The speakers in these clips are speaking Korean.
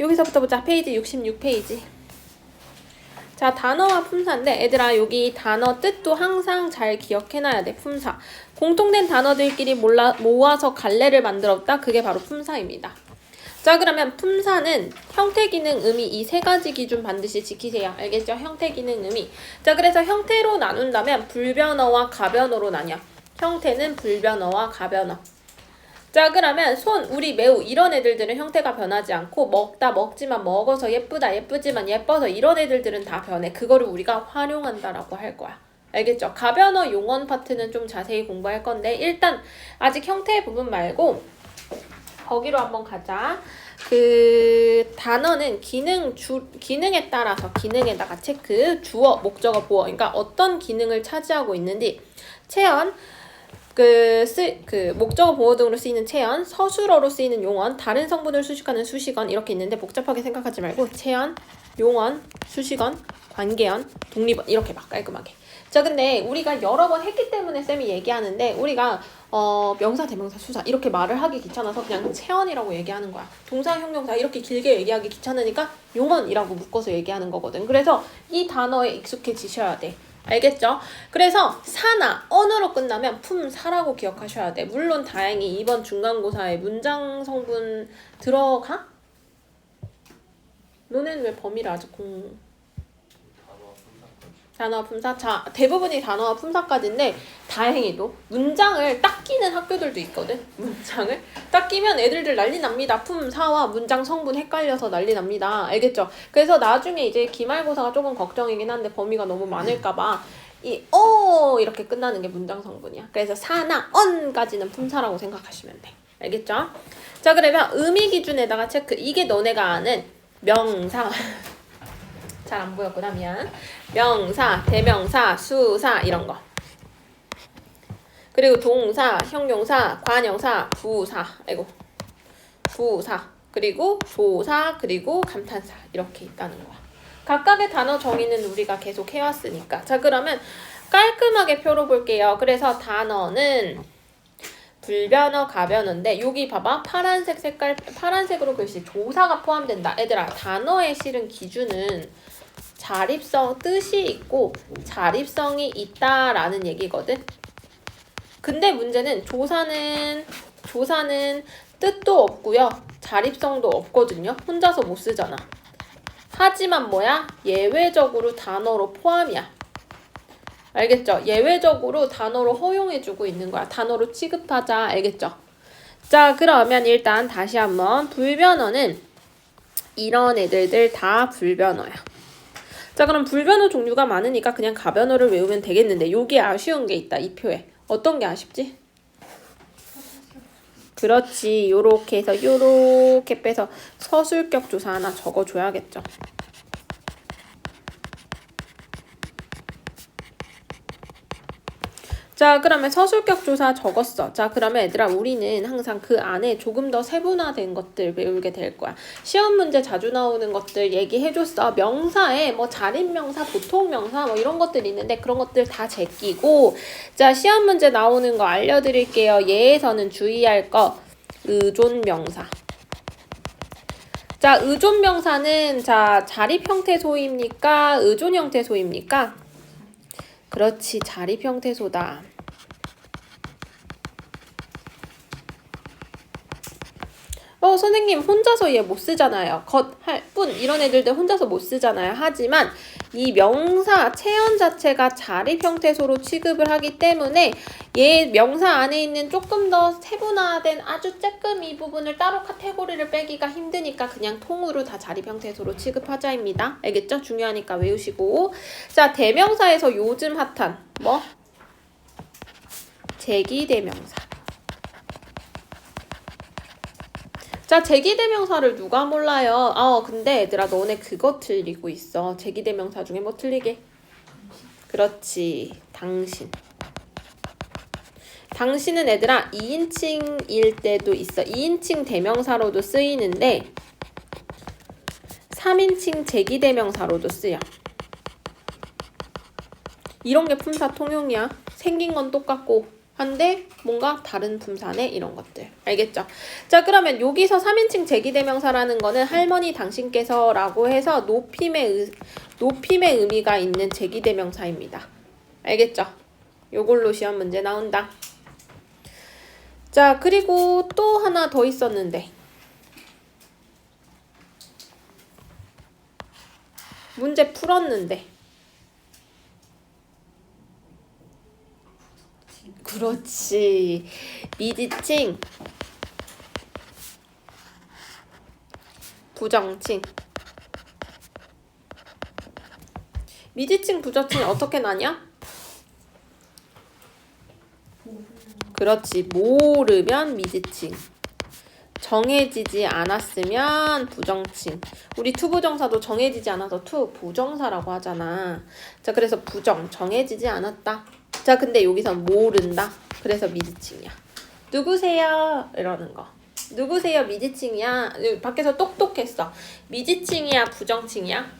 여기서부터 보자. 페이지 66페이지. 자, 단어와 품사인데 애들아 여기 단어 뜻도 항상 잘 기억해놔야 돼. 품사. 공통된 단어들끼리 몰라, 모아서 갈래를 만들었다. 그게 바로 품사입니다. 자 그러면 품사는 형태 기능 의미 이 세 가지 기준 반드시 지키세요. 알겠죠? 형태 기능 의미. 자 그래서 형태로 나눈다면 불변어와 가변어로 나뉘어. 형태는 불변어와 가변어. 자 그러면 손 우리 매우 이런 애들들은 형태가 변하지 않고 먹다 먹지만 먹어서 예쁘다 예쁘지만 예뻐서 이런 애들들은 다 변해. 그거를 우리가 활용한다라고 할 거야. 알겠죠? 가변어 용언 파트는 좀 자세히 공부할 건데 일단 아직 형태 부분 말고 거기로 한번 가자. 그 단어는 기능 주 기능에 따라서 기능에다가 체크 주어 목적어 보어. 그러니까 어떤 기능을 차지하고 있는지. 체언 그, 쓰, 그 목적어 보호 등으로 쓰이는 체언, 서술어로 쓰이는 용언, 다른 성분을 수식하는 수식언 이렇게 있는데 복잡하게 생각하지 말고 체언, 용언, 수식언, 관계언, 독립언 이렇게 막 깔끔하게. 자 근데 우리가 여러 번 했기 때문에 쌤이 얘기하는데 우리가 어 명사 대명사 수사 이렇게 말을 하기 귀찮아서 그냥 체언이라고 얘기하는 거야. 동사 형용사 이렇게 길게 얘기하기 귀찮으니까 용언이라고 묶어서 얘기하는 거거든. 그래서 이 단어에 익숙해지셔야 돼. 알겠죠? 그래서 사나 언어로 끝나면 품사라고 기억하셔야 돼. 물론 다행히 이번 중간고사에 문장 성분 들어가? 너네는 왜 범위를 아직 공 단어와 품사 자 대부분이 단어와 품사까지인데 다행히도 문장을 딱 끼는 학교들도 있거든. 문장을 딱 끼면 애들들 난리 납니다. 품사와 문장 성분 헷갈려서 난리 납니다. 알겠죠? 그래서 나중에 이제 기말고사가 조금 걱정이긴 한데 범위가 너무 많을까봐 이 어 이렇게 끝나는 게 문장 성분이야. 그래서 사나 언까지는 품사라고 생각하시면 돼. 알겠죠? 자 그러면 의미 기준에다가 체크. 이게 너네가 아는 명사 잘 안 보였구나 미안 명사, 대명사, 수사 이런 거. 그리고 동사, 형용사, 관형사, 부사. 아이고. 부사. 그리고 조사, 그리고 감탄사 이렇게 있다는 거야. 각각의 단어 정의는 우리가 계속 해왔으니까. 자, 그러면 깔끔하게 표로 볼게요. 그래서 단어는 불변어, 가변어인데 여기 봐봐. 파란색 색깔, 파란색으로 글씨 조사가 포함된다. 얘들아, 단어에 실은 기준은 자립성 뜻이 있고 자립성이 있다라는 얘기거든. 근데 문제는 조사는 조사는 뜻도 없고요. 자립성도 없거든요. 혼자서 못 쓰잖아. 하지만 뭐야? 예외적으로 단어로 포함이야. 알겠죠? 예외적으로 단어로 허용해주고 있는 거야. 단어로 취급하자. 알겠죠? 자, 그러면 일단 다시 한번 불변어는 이런 애들들 다 불변어야. 자 그럼 불변어 종류가 많으니까 그냥 가변어를 외우면 되겠는데 여기 아쉬운 게 있다 이 표에 어떤 게 아쉽지? 그렇지 요렇게 해서 요렇게 빼서 서술격 조사 하나 적어줘야겠죠 자 그러면 서술격 조사 적었어. 자 그러면 얘들아 우리는 항상 그 안에 조금 더 세분화된 것들 배우게 될 거야. 시험 문제 자주 나오는 것들 얘기해줬어. 명사에 뭐 자립명사 보통명사 뭐 이런 것들 있는데 그런 것들 다 제끼고. 자 시험 문제 나오는 거 알려드릴게요. 예에서는 주의할 거. 의존명사. 자 의존명사는 자 자립 형태 소입니까? 의존 형태 소입니까? 그렇지 자립 형태소다. 어 선생님 혼자서 얘 못 쓰잖아요. 겉할 뿐 이런 애들들 혼자서 못 쓰잖아요. 하지만 이 명사 체현 자체가 자립 형태소로 취급을 하기 때문에 얘 명사 안에 있는 조금 더 세분화된 아주 쬐끔 이 부분을 따로 카테고리를 빼기가 힘드니까 그냥 통으로 다 자립 형태소로 취급하자입니다. 알겠죠? 중요하니까 외우시고 자 대명사에서 요즘 핫한 뭐? 제기대명사 자, 제기대명사를 누가 몰라요? 아, 근데 얘들아, 너네 그거 틀리고 있어. 제기대명사 중에 뭐 틀리게? 그렇지. 당신. 당신은 얘들아, 2인칭일 때도 있어. 2인칭 대명사로도 쓰이는데, 3인칭 제기대명사로도 쓰여. 이런 게 품사 통용이야. 생긴 건 똑같고, 한데 뭔가 다른 품사네 이런 것들 알겠죠? 자 그러면 여기서 3인칭 제기대명사라는 거는 할머니 당신께서 라고 해서 높임의 의, 높임의 의미가 있는 제기대명사입니다. 알겠죠? 요걸로 시험 문제 나온다. 자 그리고 또 하나 더 있었는데 문제 풀었는데 그렇지. 미지칭. 부정칭. 미지칭, 부정칭이 어떻게 나냐? 그렇지. 모르면 미지칭. 정해지지 않았으면 부정칭. 우리 투부정사도 정해지지 않아서 투부정사라고 하잖아. 자, 그래서 부정, 정해지지 않았다. 자, 근데 여기선 모른다. 그래서 미지칭이야. 누구세요? 이러는 거. 누구세요? 미지칭이야. 밖에서 똑똑했어. 미지칭이야? 부정칭이야?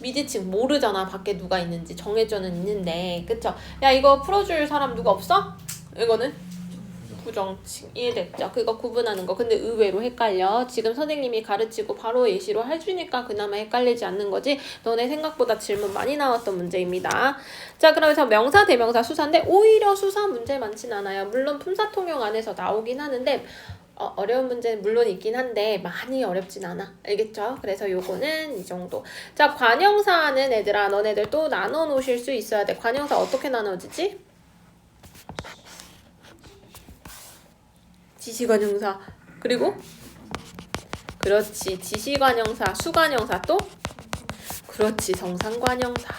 미지칭 모르잖아. 밖에 누가 있는지 정해져는 있는데, 그쵸? 야 이거 풀어줄 사람 누가 없어? 이거는 부정칭 이해됐죠? 그거 구분하는 거. 근데 의외로 헷갈려. 지금 선생님이 가르치고 바로 예시로 해주니까 그나마 헷갈리지 않는 거지. 너네 생각보다 질문 많이 나왔던 문제입니다. 자, 그러면서 명사, 대명사, 수사인데 오히려 수사 문제 많진 않아요. 물론 품사 통용 안에서 나오긴 하는데 어, 어려운 문제는 물론 있긴 한데 많이 어렵진 않아. 알겠죠? 그래서 요거는 이 정도. 자, 관형사는 애들아 너네들 또 나눠 놓으실 수 있어야 돼. 관형사 어떻게 나눠지지? 지시관형사. 그리고 그렇지. 지시관형사 수관형사 또 그렇지. 성상관형사.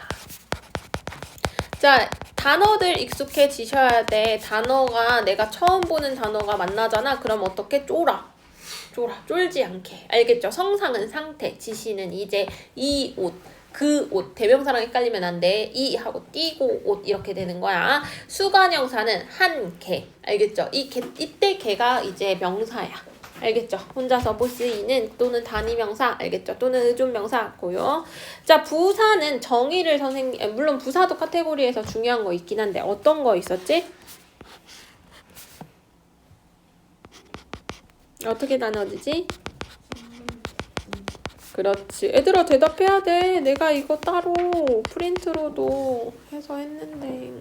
자 단어들 익숙해지셔야 돼. 단어가 내가 처음 보는 단어가 만나잖아. 그럼 어떻게 쫄아? 쫄아. 쫄지 않게. 알겠죠? 성상은 상태 지시는 이제 이옷 그 옷 대명사랑 헷갈리면 안 돼. 이 하고 띄고 옷 이렇게 되는 거야. 수관형사는 한 개. 알겠죠? 이 개, 이때 개가 이제 명사야. 알겠죠? 혼자서 못 쓰이는 또는 단위명사 알겠죠? 또는 의존명사고요. 자 부사는 정의를 선생님 아, 물론 부사도 카테고리에서 중요한 거 있긴 한데 어떤 거 있었지? 어떻게 나눠지지? 그렇지. 애들아 대답해야 돼. 내가 이거 따로 프린트로도 해서 했는데.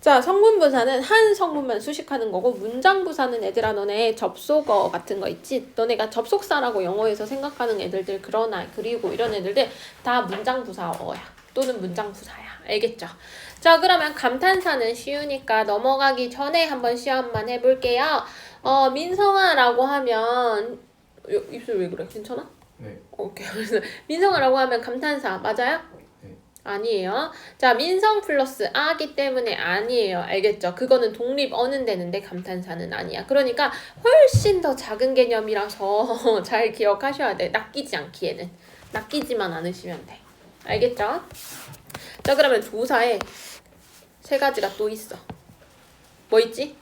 자, 성분 부사는 한 성분만 수식하는 거고 문장 부사는 애들아 너네 접속어 같은 거 있지? 너네가 접속사라고 영어에서 생각하는 애들들 그러나 그리고 이런 애들들 다 문장 부사어야. 또는 문장 부사야. 알겠죠? 자, 그러면 감탄사는 쉬우니까 넘어가기 전에 한번 시험만 해 볼게요. 어, 민성아라고 하면 요- 입술 왜 그래? 괜찮아? 네. 오케이. 그래서 민성아라고 하면 감탄사 맞아요? 네. 아니에요. 자, 민성 플러스 아기 때문에 아니에요. 알겠죠? 그거는 독립 어는 되는데 감탄사는 아니야. 그러니까 훨씬 더 작은 개념이라서 잘 기억하셔야 돼. 낚이지 않기에는. 낚이지만 않으시면 돼. 알겠죠? 자, 그러면 조사에 세 가지가 또 있어. 뭐 있지?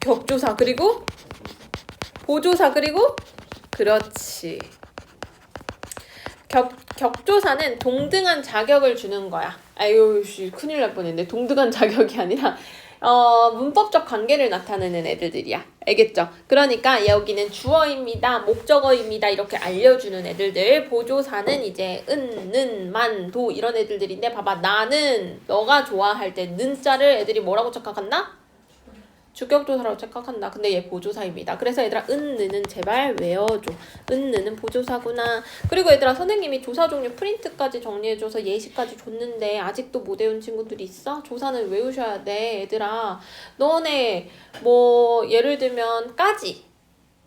격조사 그리고 보조사 그리고 그렇지. 격, 격조사는 동등한 자격을 주는 거야. 아유, 씨, 큰일 날 뻔했네. 동등한 자격이 아니라, 어, 문법적 관계를 나타내는 애들들이야. 알겠죠? 그러니까 여기는 주어입니다, 목적어입니다. 이렇게 알려주는 애들들. 보조사는 이제 은, 는, 만, 도 이런 애들들인데, 봐봐. 나는 너가 좋아할 때 는자를 애들이 뭐라고 착각한다? 주격조사라고 착각한다. 근데 얘 보조사입니다. 그래서 얘들아 은느는 제발 외워줘. 은느는 보조사구나. 그리고 얘들아 선생님이 조사 종류 프린트까지 정리해줘서 예시까지 줬는데 아직도 못 외운 친구들이 있어? 조사는 외우셔야 돼. 얘들아 너네 뭐 예를 들면 까지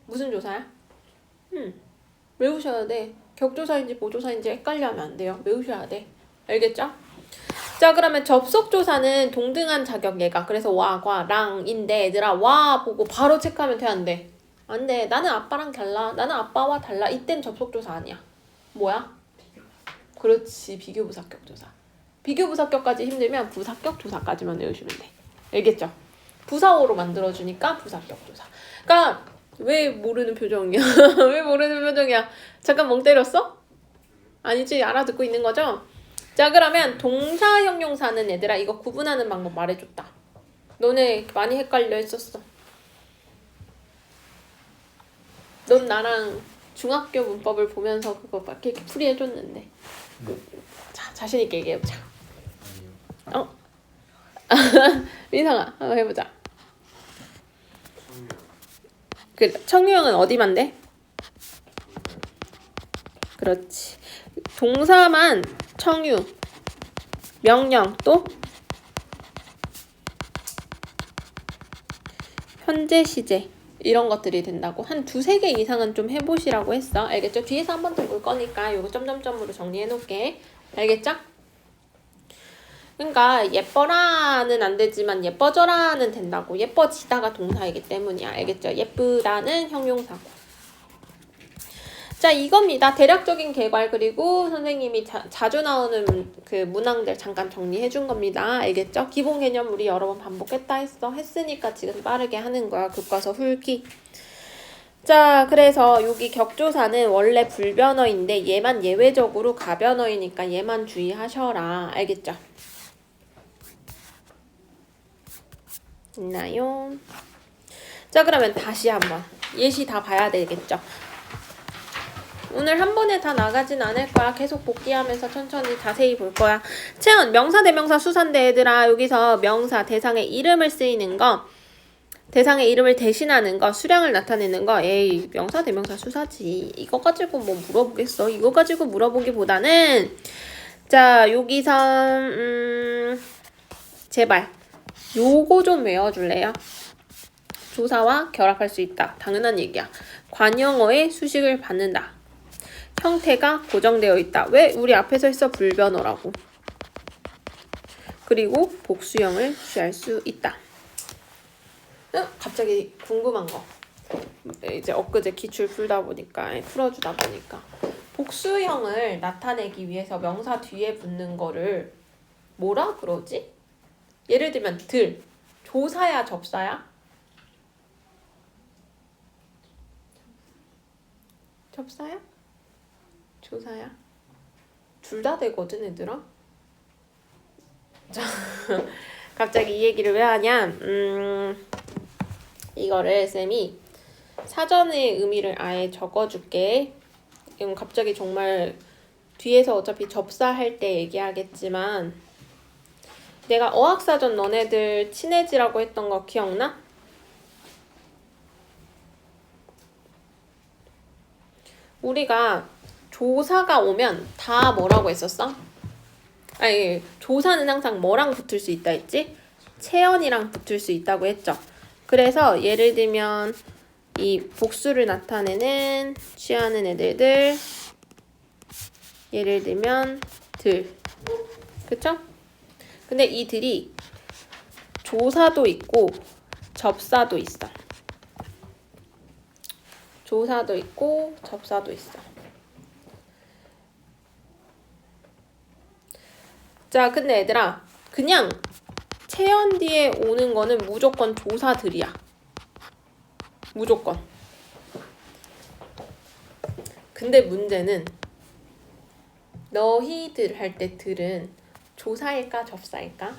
무슨 조사야? 음 외우셔야 돼. 격조사인지 보조사인지 헷갈려 하면 안 돼요. 외우셔야 돼. 알겠죠? 자 그러면 접속 조사는 동등한 자격 얘가 그래서 와과 랑인데 얘들아 와 보고 바로 체크하면 돼 안 돼? 안 돼. 나는 아빠랑 달라. 나는 아빠와 달라. 이땐 접속 조사 아니야. 뭐야? 그렇지 비교 부사격 조사. 비교 부사격까지 힘들면 부사격 조사까지만 외우시면 돼. 알겠죠? 부사어로 만들어주니까 부사격 조사. 그러니까 왜 모르는 표정이야? 왜 모르는 표정이야? 잠깐 멍 때렸어? 아니지 알아듣고 있는 거죠? 자 그러면 동사 형용사는 얘들아 이거 구분하는 방법 말해줬다. 너네 많이 헷갈려 했었어. 넌 나랑 중학교 문법을 보면서 그거 막 이렇게 풀이해줬는데. 네. 자, 자신 있게 얘기해보자. 아니요. 어? 민상아, 한번 해보자. 그 청유형은 어디만 돼? 그렇지. 동사만 청유, 명령 또 현재 시제 이런 것들이 된다고 한 두세 개 이상은 좀 해보시라고 했어. 알겠죠? 뒤에서 한 번 더 볼 거니까 요거 점점점으로 정리해 놓을게. 알겠죠? 그러니까 예뻐라는 안 되지만 예뻐져라는 된다고 예뻐지다가 동사이기 때문이야 알겠죠 예쁘다는 형용사고 자 이겁니다. 대략적인 개괄 그리고 선생님이 자, 자주 나오는 문- 그 문항들 잠깐 정리해 준 겁니다. 알겠죠? 기본 개념 우리 여러 번 반복했다 했어. 했으니까 지금 빠르게 하는 거야. 교과서 훑기. 자 그래서 여기 격조사는 원래 불변어인데 얘만 예외적으로 가변어이니까 얘만 주의하셔라. 알겠죠? 있나요? 자 그러면 다시 한번. 예시 다 봐야 되겠죠? 오늘 한 번에 다 나가진 않을 거야. 계속 복귀하면서 천천히 자세히 볼 거야. 채연 명사 대명사 수산대 얘들아 여기서 명사 대상의 이름을 쓰이는 거 대상의 이름을 대신하는 거 수량을 나타내는 거 에이 명사 대명사 수사지 이거 가지고 뭐 물어보겠어 이거 가지고 물어보기보다는 자 여기서 음 제발 요거 좀 외워줄래요? 조사와 결합할 수 있다. 당연한 얘기야. 관용어의 수식을 받는다. 형태가 고정되어 있다. 왜? 우리 앞에서 했어 불변어라고. 그리고 복수형을 취할 수 있다. 응? 갑자기 궁금한 거. 이제 엊그제 기출 풀다 보니까 풀어주다 보니까 복수형을 나타내기 위해서 명사 뒤에 붙는 거를 뭐라 그러지? 예를 들면 들 조사야 접사야? 접사야? 조사야? 둘 다 되거든 얘들아. 자 갑자기 이 얘기를 왜 하냐? 음 이거를 쌤이 사전의 의미를 아예 적어줄게. 이건 갑자기 정말 뒤에서 어차피 접사할 때 얘기하겠지만 내가 어학사전 너네들 친해지라고 했던 거 기억나? 우리가 조사가 오면 다 뭐라고 했었어? 아니 조사는 항상 뭐랑 붙을 수 있다 했지? 체연이랑 붙을 수 있다고 했죠. 그래서 예를 들면 이 복수를 나타내는 취하는 애들들 예를 들면 들 그쵸? 근데 이 들이 조사도 있고 접사도 있어. 조사도 있고 접사도 있어. 자, 근데 얘들아, 그냥 체연 뒤에 오는 거는 무조건 조사들이야. 무조건. 근데 문제는 너희들 할 때 들은 조사일까 접사일까?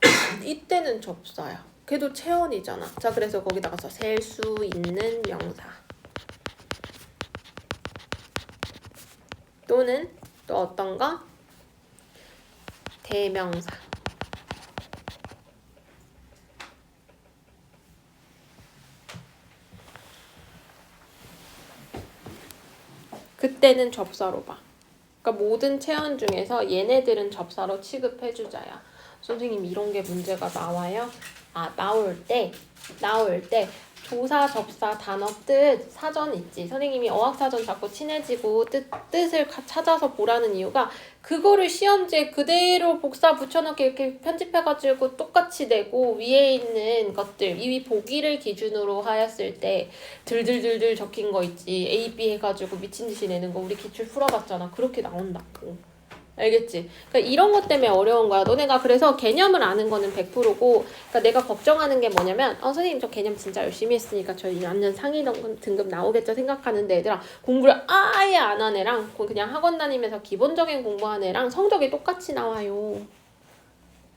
이때는 접사야. 걔도 체언이잖아. 자, 그래서 거기다가서 셀수 있는 명사. 또는 또 어떤가? 대명사. 그때는 접사로 봐. 그러니까 모든 체언 중에서 얘네들은 접사로 취급해주자야. 선생님 이런 게 문제가 나와요? 아 나올 때 나올 때 조사 접사 단어 뜻 사전 있지. 선생님이 어학사전 자꾸 친해지고 뜻, 뜻을 가- 찾아서 보라는 이유가 그거를 시험지에 그대로 복사 붙여넣기 이렇게 편집해가지고 똑같이 내고 위에 있는 것들 이 보기를 기준으로 하였을 때 들들들들 적힌 거 있지. A, B 해가지고 미친 듯이 내는 거 우리 기출 풀어봤잖아. 그렇게 나온다고 알겠지? 그러니까 이런 것 때문에 어려운 거야. 너네가 그래서 개념을 아는 거는 100%고, 그러니까 내가 걱정하는 게 뭐냐면, 어, 선생님 저 개념 진짜 열심히 했으니까 저희 완전 상위 등- 등급 나오겠죠 생각하는데 얘들아, 공부를 아예 안 한 애랑 그냥 학원 다니면서 기본적인 공부한 애랑 성적이 똑같이 나와요.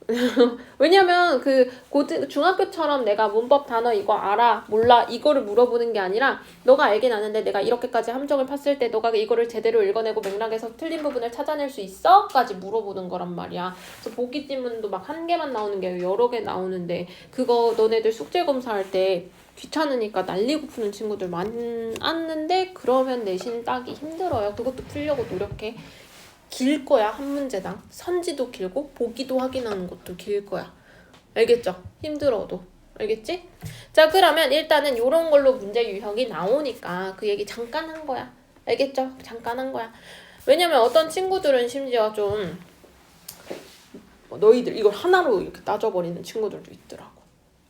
왜냐면 그 고등 중학교처럼 내가 문법 단어 이거 알아 몰라 이거를 물어보는 게 아니라 너가 알긴 아는데 내가 이렇게까지 함정을 팠을 때 너가 이거를 제대로 읽어내고 맥락에서 틀린 부분을 찾아낼 수 있어?까지 물어보는 거란 말이야. 그래서 보기 지문도 막 한 개만 나오는 게 여러 개 나오는데 그거 너네들 숙제 검사할 때 귀찮으니까 날리고 푸는 친구들 많았는데 그러면 내신 따기 힘들어요. 그것도 풀려고 노력해. 길 거야 한 문제당. 선지도 길고 보기도 확인하는 것도 길 거야. 알겠죠? 힘들어도. 알겠지? 자 그러면 일단은 요런 걸로 문제 유형이 나오니까 그 얘기 잠깐 한 거야. 알겠죠? 잠깐 한 거야. 왜냐면 어떤 친구들은 심지어 좀뭐 너희들 이걸 하나로 이렇게 따져버리는 친구들도 있더라고.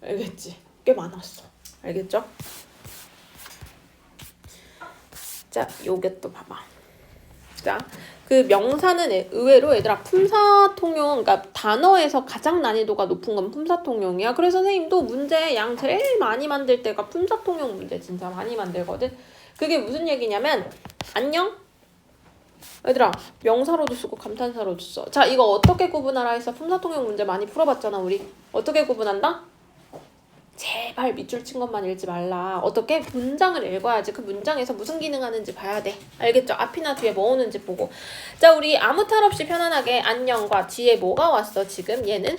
알겠지? 꽤 많았어. 알겠죠? 자 요게 또 봐봐. 자, 그 명사는 애- 의외로 얘들아 품사 통용, 그러니까 단어에서 가장 난이도가 높은 건 품사 통용이야. 그래서 선생님도 문제 양 제일 많이 만들 때가 품사 통용 문제 진짜 많이 만들거든. 그게 무슨 얘기냐면 안녕. 얘들아 명사로도 쓰고 감탄사로도 써. 자 이거 어떻게 구분하라 해서 품사 통용 문제 많이 풀어봤잖아 우리. 어떻게 구분한다? 제발 밑줄 친 것만 읽지 말라. 어떻게? 문장을 읽어야지. 그 문장에서 무슨 기능 하는지 봐야 돼. 알겠죠? 앞이나 뒤에 뭐 오는지 보고. 자, 우리 아무 탈 없이 편안하게 안녕과 뒤에 뭐가 왔어, 지금? 얘는?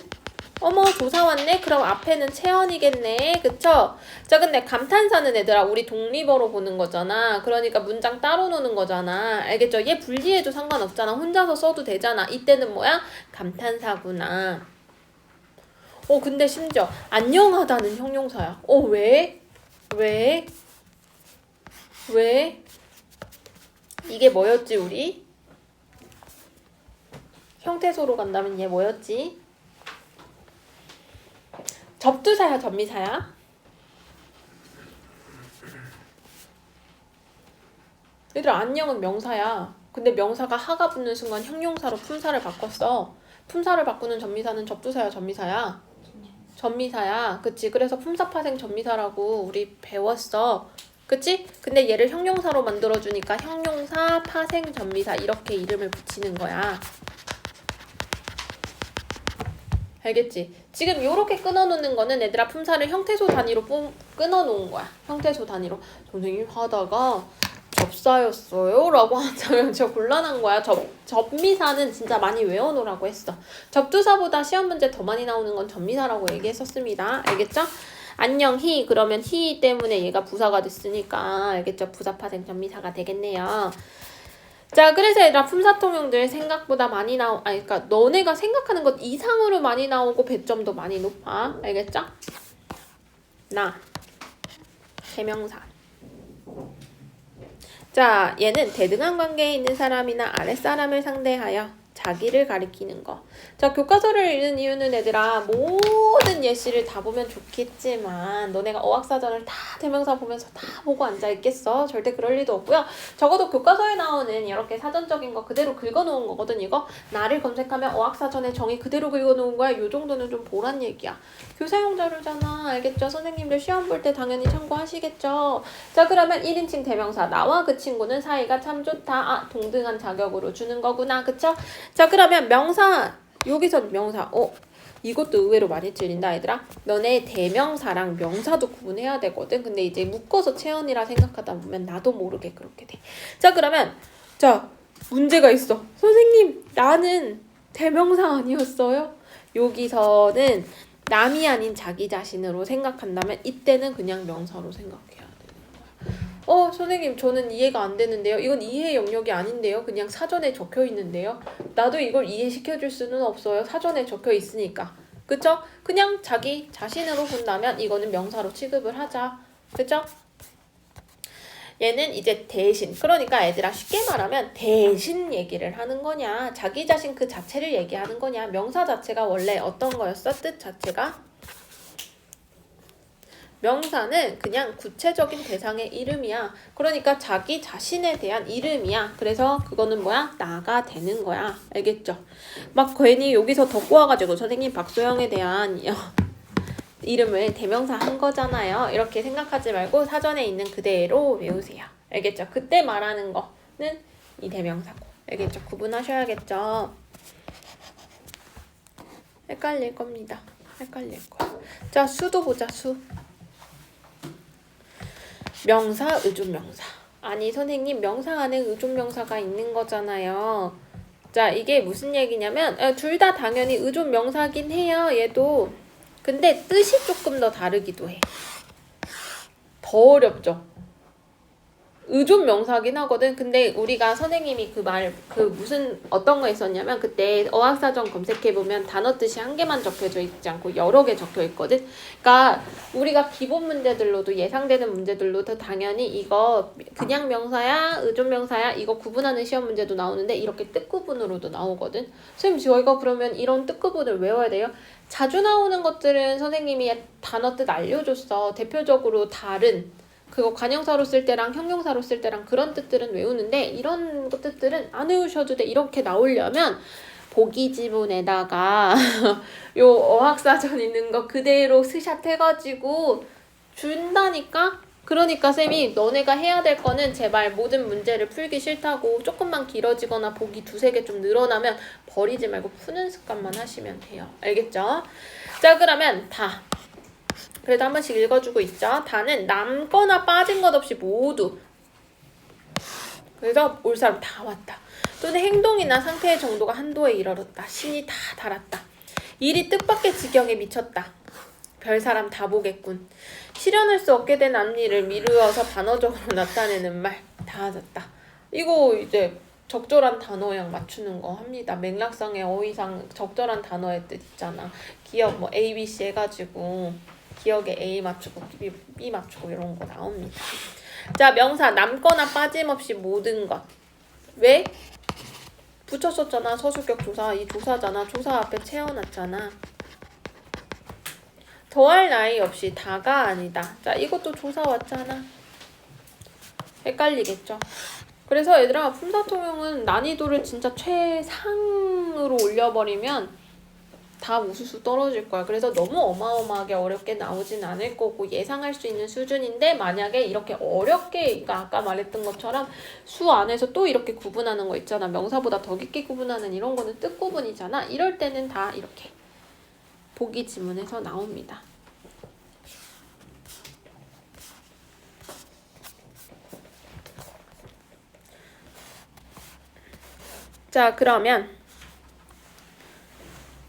어머, 조사 왔네? 그럼 앞에는 채연이겠네. 그쵸? 자, 근데 감탄사는 얘들아, 우리 독립어로 보는 거잖아. 그러니까 문장 따로 노는 거잖아. 알겠죠? 얘 분리해도 상관없잖아. 혼자서 써도 되잖아. 이때는 뭐야? 감탄사구나. 어 근데 심지어 안녕하다는 형용사야. 어 왜? 왜? 왜? 이게 뭐였지 우리? 형태소로 간다면 얘 뭐였지? 접두사야 전미사야? 얘들아 안녕은 명사야. 근데 명사가 하가 붙는 순간 형용사로 품사를 바꿨어. 품사를 바꾸는 전미사는 접두사야 전미사야? 전미사야. 그치? 그래서 품사파생 전미사라고 우리 배웠어. 그치? 근데 얘를 형용사로 만들어주니까 형용사 파생 전미사 이렇게 이름을 붙이는 거야. 알겠지? 지금 요렇게 끊어놓는 거는 얘들아 품사를 형태소 단위로 뿜, 끊어놓은 거야. 형태소 단위로. 선생님 하다가 접사였어요? 라고 하자면 진짜 곤란한 거야. 접, 접미사는 진짜 많이 외워놓으라고 했어. 접두사보다 시험 문제 더 많이 나오는 건 접미사라고 얘기했었습니다. 알겠죠? 안녕 히 그러면 히 때문에 얘가 부사가 됐으니까 알겠죠? 부사파생 접미사가 되겠네요. 자 그래서 얘들아 품사통용들 생각보다 많이 나오 아니 그러니까 너네가 생각하는 것 이상으로 많이 나오고 배점도 많이 높아 알겠죠? 나 해명사 자, 얘는 대등한 관계에 있는 사람이나 아랫사람을 상대하여 자기를 가리키는 거. 자, 교과서를 읽는 이유는 얘들아, 모든 예시를 다 보면 좋겠지만, 너네가 어학사전을 다 대명사 보면서 다 보고 앉아있겠어? 절대 그럴 리도 없고요. 적어도 교과서에 나오는 이렇게 사전적인 거 그대로 긁어놓은 거거든, 이거. 나를 검색하면 어학사전의 정의 그대로 긁어놓은 거야. 요 정도는 좀 보란 얘기야. 교사용 자료잖아. 알겠죠? 선생님들 시험 볼 때 당연히 참고하시겠죠? 자, 그러면 1인칭 대명사. 나와 그 친구는 사이가 참 좋다. 아, 동등한 자격으로 주는 거구나. 그쵸? 자, 그러면 명사. 여기서 명사. 어, 이것도 의외로 많이 찔린다, 얘들아. 너네 대명사랑 명사도 구분해야 되거든. 근데 이제 묶어서 체언이라 생각하다 보면 나도 모르게 그렇게 돼. 자, 그러면 자, 문제가 있어. 선생님, 나는 대명사 아니었어요? 여기서는 남이 아닌 자기 자신으로 생각한다면 이때는 그냥 명사로 거야. 어, 선생님, 저는 이해가 안 되는데요. 이건 이해 영역이 아닌데요. 그냥 사전에 적혀 있는데요. 나도 이걸 이해시켜 줄 수는 없어요. 사전에 적혀 있으니까. 그쵸? 그냥 자기 자신으로 본다면 이거는 명사로 취급을 하자. 그쵸? 얘는 이제 대신. 그러니까 애들아 쉽게 말하면 대신 얘기를 하는 거냐. 자기 자신 그 자체를 얘기하는 거냐. 명사 자체가 원래 어떤 거였어? 뜻 자체가? 명사는 그냥 구체적인 대상의 이름이야. 그러니까 자기 자신에 대한 이름이야. 그래서 그거는 뭐야? 나가 되는 거야. 알겠죠? 막 괜히 여기서 더 꼬아가지고 선생님 박소영에 대한 이름을 대명사 한 거잖아요. 이렇게 생각하지 말고 사전에 있는 그대로 외우세요. 알겠죠? 그때 말하는 거는 이 대명사고. 알겠죠? 구분하셔야겠죠? 헷갈릴 겁니다. 헷갈릴 거야. 자, 수도 보자, 수. 명사, 의존명사. 아니, 선생님, 명사 안에 의존명사가 있는 거잖아요. 자, 이게 무슨 얘기냐면, 둘 다 당연히 의존명사긴 해요, 얘도. 근데 뜻이 조금 더 다르기도 해. 더 어렵죠? 의존 명사긴 하거든. 근데 우리가 선생님이 그 말, 그 무슨 어떤 거 있었냐면 그때 어학사전 검색해 보면 단어 뜻이 한 개만 적혀져 있지 않고 여러 개 적혀 있거든. 그러니까 우리가 기본 문제들로도 예상되는 문제들로도 당연히 이거 그냥 명사야, 의존 명사야 이거 구분하는 시험 문제도 나오는데 이렇게 뜻 구분으로도 나오거든. 선생님 저희가 그러면 이런 뜻 구분을 외워야 돼요. 자주 나오는 것들은 선생님이 단어 뜻 알려줬어. 대표적으로 다른 그거 관형사로 쓸 때랑 형용사로 쓸 때랑 그런 뜻들은 외우는데 이런 뜻들은 안 외우셔도 돼. 이렇게 나오려면 보기 지문에다가 요 어학사전 있는 거 그대로 스샷 해가지고 준다니까? 그러니까 쌤이 너네가 해야 될 거는 제발 모든 문제를 풀기 싫다고 조금만 길어지거나 보기 두세 개 좀 늘어나면 버리지 말고 푸는 습관만 하시면 돼요. 알겠죠? 자 그러면 다 그래도 한 번씩 읽어주고 있죠. 다는 남거나 빠진 것 없이 모두. 그래서 올 사람 다 왔다. 또는 행동이나 상태의 정도가 한도에 이르렀다. 신이 다 달았다. 일이 뜻밖의 지경에 미쳤다. 별 사람 다 보겠군. 실현할 수 없게 된 앞일을 미루어서 단어적으로 나타내는 말 다 하셨다. 이거 이제 적절한 단어양 맞추는 거 합니다. 맥락상의 어휘상 적절한 단어의 뜻 있잖아. 기억 뭐 A, B, C 해가지고 기억에 A 맞추고 B, B 맞추고 이런 거 나옵니다. 자 명사 남거나 빠짐없이 모든 것. 왜? 붙였었잖아 서술격 조사 이 조사잖아 조사 앞에 채워놨잖아. 더할 나위 없이 다가 아니다. 자 이것도 조사 왔잖아. 헷갈리겠죠? 그래서 얘들아 품사통용은 난이도를 진짜 최상으로 올려버리면 다 우수수 떨어질 거야. 그래서 너무 어마어마하게 어렵게 나오진 않을 거고 예상할 수 있는 수준인데 만약에 이렇게 어렵게 그러니까 아까 말했던 것처럼 수 안에서 또 이렇게 구분하는 거 있잖아. 명사보다 더 깊게 구분하는 이런 거는 뜻 구분이잖아. 이럴 때는 다 이렇게 보기 지문에서 나옵니다. 자, 그러면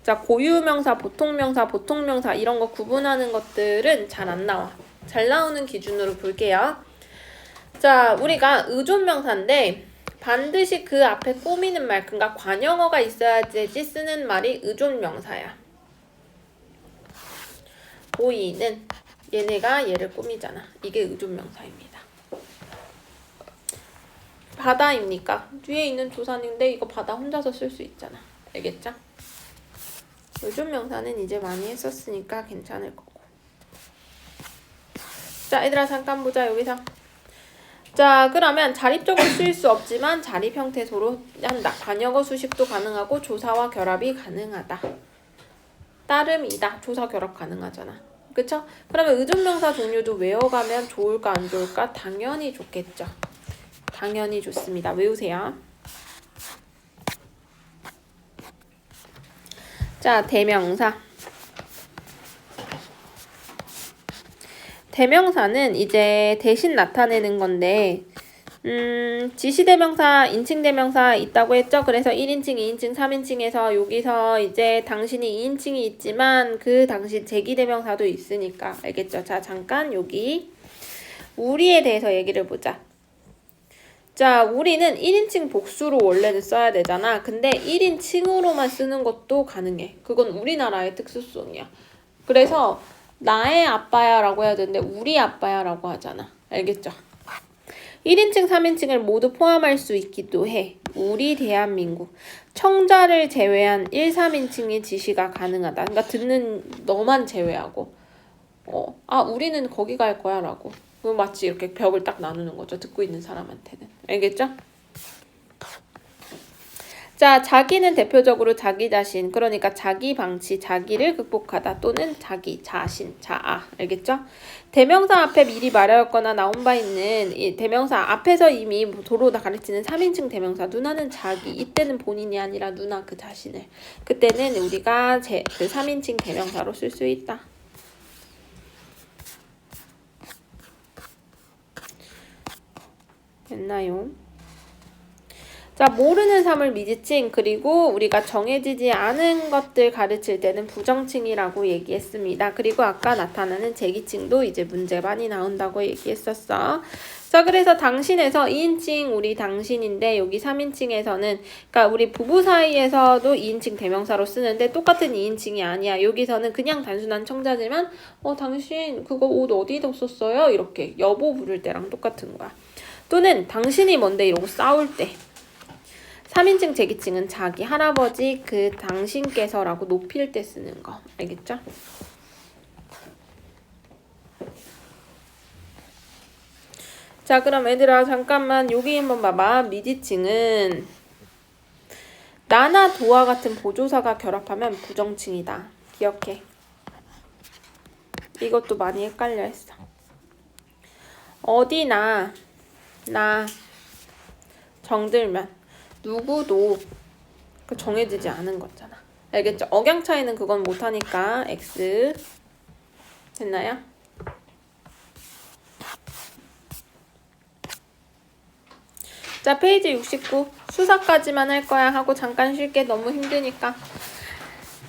자, 고유명사, 보통명사, 보통명사 이런 거 구분하는 것들은 잘 안 나와. 잘 나오는 기준으로 볼게요. 자, 우리가 의존명사인데 반드시 그 앞에 꾸미는 말, 그러니까 관형어가 있어야지 쓰는 말이 의존명사야. 보이는 얘네가 얘를 꾸미잖아. 이게 의존명사입니다. 바다입니까? 뒤에 있는 조사인데 이거 바다 혼자서 쓸 수 있잖아. 알겠죠? 요즘 명사는 이제 많이 했었으니까 괜찮을 거고. 자, 얘들아 잠깐 보자 여기서. 자, 그러면 자립적으로 쓰일 수 없지만 자립 형태소로 한다. 관역어 수식도 가능하고 조사와 결합이 가능하다. 따름이다. 조사 결합 가능하잖아. 그쵸? 그러면 의존명사 종류도 외워가면 좋을까 안 좋을까? 당연히 좋겠죠. 당연히 좋습니다. 외우세요. 자, 대명사. 대명사는 이제 대신 나타내는 건데, 음, 지시대명사, 인칭대명사 있다고 했죠? 그래서 1인칭, 2인칭, 3인칭에서 여기서 이제 당신이 2인칭이 있지만 그 당시 제기대명사도 있으니까. 알겠죠? 자, 잠깐 여기 우리에 대해서 얘기를 보자. 자, 우리는 1인칭 복수로 원래는 써야 되잖아. 근데 1인칭으로만 쓰는 것도 가능해. 그건 우리나라의 특수성이야. 그래서 나의 아빠야 라고 해야 되는데 우리 아빠야 라고 하잖아. 알겠죠? 1인칭, 3인칭을 모두 포함할 수 있기도 해. 우리 대한민국. 청자를 제외한 1, 3인칭의 지시가 가능하다. 그러니까 듣는 너만 제외하고. 어, 아, 우리는 거기 갈 거야 라고. 그럼 마치 이렇게 벽을 딱 나누는 거죠. 듣고 있는 사람한테는. 알겠죠? 자, 자기는 대표적으로 자기 자신, 그러니까 자기 방치, 자기를 극복하다 또는 자기 자신, 자아. 알겠죠? 대명사 앞에 미리 말하였거나 나온 바 있는 이 대명사 앞에서 이미 뭐 도로 다 가르치는 3인칭 대명사 누나는 자기 이때는 본인이 아니라 누나 그 자신을 그때는 우리가 제, 그 3인칭 대명사로 쓸 수 있다. 됐나요? 자, 모르는 삶을 미지칭, 그리고 우리가 정해지지 않은 것들 가르칠 때는 부정칭이라고 얘기했습니다. 그리고 아까 나타나는 제기칭도 이제 문제 많이 나온다고 얘기했었어. 자, 그래서 당신에서 2인칭 우리 당신인데 여기 3인칭에서는 그러니까 우리 부부 사이에서도 2인칭 대명사로 쓰는데 똑같은 2인칭이 아니야. 여기서는 그냥 단순한 청자지만 어, 당신 그거 옷 어디다 썼어요? 이렇게 여보 부를 때랑 똑같은 거야. 또는 당신이 뭔데 이러고 싸울 때. 3인칭 제기칭은 자기 할아버지 그 당신께서라고 높일 때 쓰는 거. 알겠죠? 자 그럼 얘들아 잠깐만. 여기 한번 봐봐. 미지칭은 나나 도와 같은 보조사가 결합하면 부정칭이다. 기억해. 이것도 많이 헷갈려 했어. 어디나 나 정들면 누구도 그 정해지지 않은 거잖아. 알겠죠? 억양 차이는 그건 못하니까 X 됐나요? 자 페이지 69 수사까지만 할 거야 하고 잠깐 쉴게 너무 힘드니까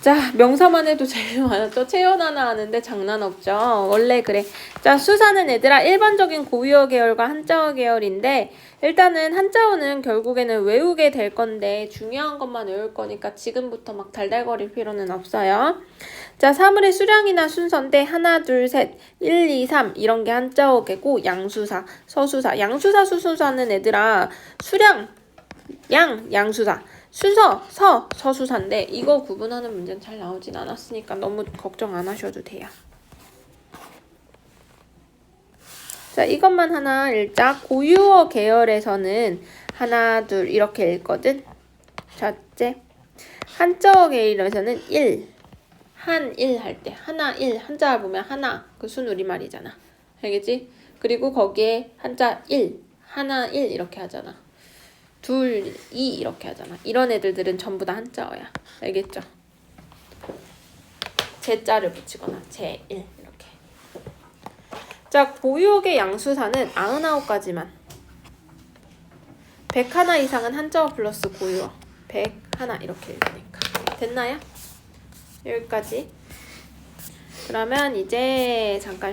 자 명사만 해도 제일 많았죠. 체연 하나 하는데 장난 없죠. 원래 그래. 자 수사는 얘들아 일반적인 고유어 계열과 한자어 계열인데 일단은 한자어는 결국에는 외우게 될 건데 중요한 것만 외울 거니까 지금부터 막 달달거릴 필요는 없어요. 자 사물의 수량이나 순서인데 하나 둘 셋 1, 2, 3 이런 게 한자어계고 양수사 서수사. 양수사 수수사는 얘들아 수량 양 양수사 순서 서 서수사인데 이거 구분하는 문제는 잘 나오진 않았으니까 너무 걱정 안 하셔도 돼요. 자 이것만 하나 읽자. 고유어 계열에서는 하나 둘 이렇게 읽거든. 자째 한자어 계열에서는 1한일 할 때 하나 일 한자 보면 하나 그 순 우리말이잖아. 알겠지? 그리고 거기에 한자 1 하나 일 이렇게 하잖아. 둘, 이 이렇게 하잖아. 이런 애들들은 전부 다 한자어야. 알겠죠? 제자를 붙이거나 제1 이렇게. 자, 고유어의 양수사는 99가지만. 100 하나 이상은 한자어 플러스 고유어. 100 하나 이렇게 읽으니까. 됐나요? 여기까지. 그러면 이제 잠깐